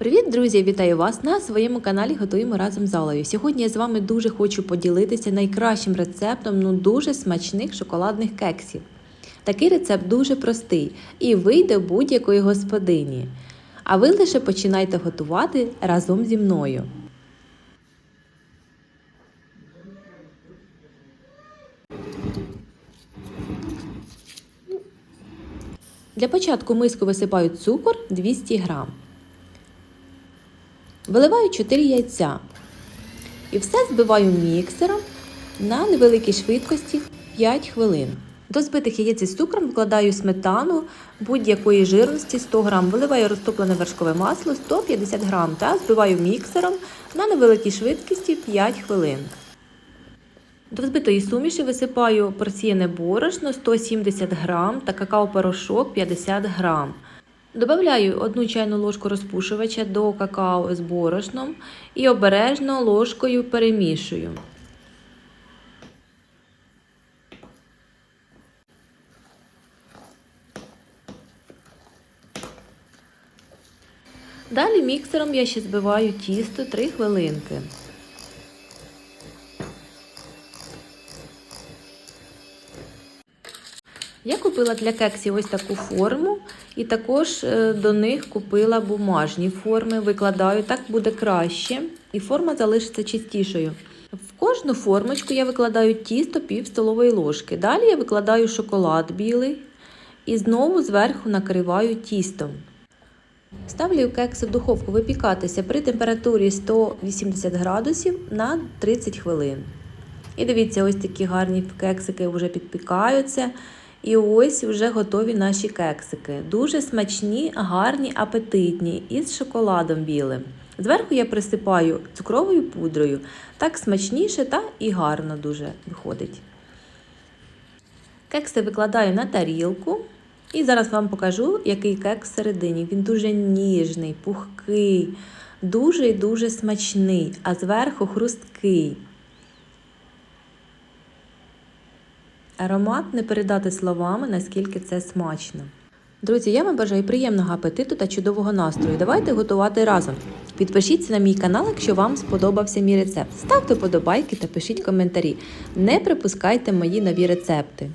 Привіт, друзі! Вітаю вас на своєму каналі Готуємо разом з Алею. Сьогодні я з вами дуже хочу поділитися найкращим рецептом ну дуже смачних шоколадних кексів. Такий рецепт дуже простий і вийде будь-якої господині. А ви лише починайте готувати разом зі мною. Для початку миску висипаю цукор 200 грам. Виливаю 4 яйця. І все збиваю міксером на невеликій швидкості 5 хвилин. До збитих яєць із цукром вкладаю сметану будь-якої жирності 100 г, виливаю розтоплене вершкове масло 150 г та збиваю міксером на невеликій швидкості 5 хвилин. До взбитої суміші висипаю порційне борошно 170 г та какао-порошок 50 г. Добавляю 1 чайну ложку розпушувача до какао з борошном і обережно ложкою перемішую. Далі міксером я ще збиваю тісто 3 хвилинки. Я купила для кексів ось таку форму, і також е, до них купила бумажні форми. Викладаю, так буде краще, і форма залишиться чистішою. В кожну формочку я викладаю тісто пів столової ложки. Далі я викладаю шоколад білий і знову зверху накриваю тістом. Ставлю кекси в духовку випікатися при температурі 180 градусів на 30 хвилин. І дивіться, ось такі гарні кексики вже підпікаються. І ось вже готові наші кексики. Дуже смачні, гарні, апетитні із шоколадом білим. Зверху я присипаю цукровою пудрою. Так смачніше та і гарно дуже виходить. Кекси викладаю на тарілку. І зараз вам покажу, який кекс всередині. Він дуже ніжний, пухкий, дуже і дуже смачний, а зверху хрусткий. Аромат не передати словами, наскільки це смачно. Друзі, я вам бажаю приємного апетиту та чудового настрою. Давайте готувати разом. Підпишіться на мій канал, якщо вам сподобався мій рецепт. Ставте подобайки та пишіть коментарі. Не припускайте мої нові рецепти.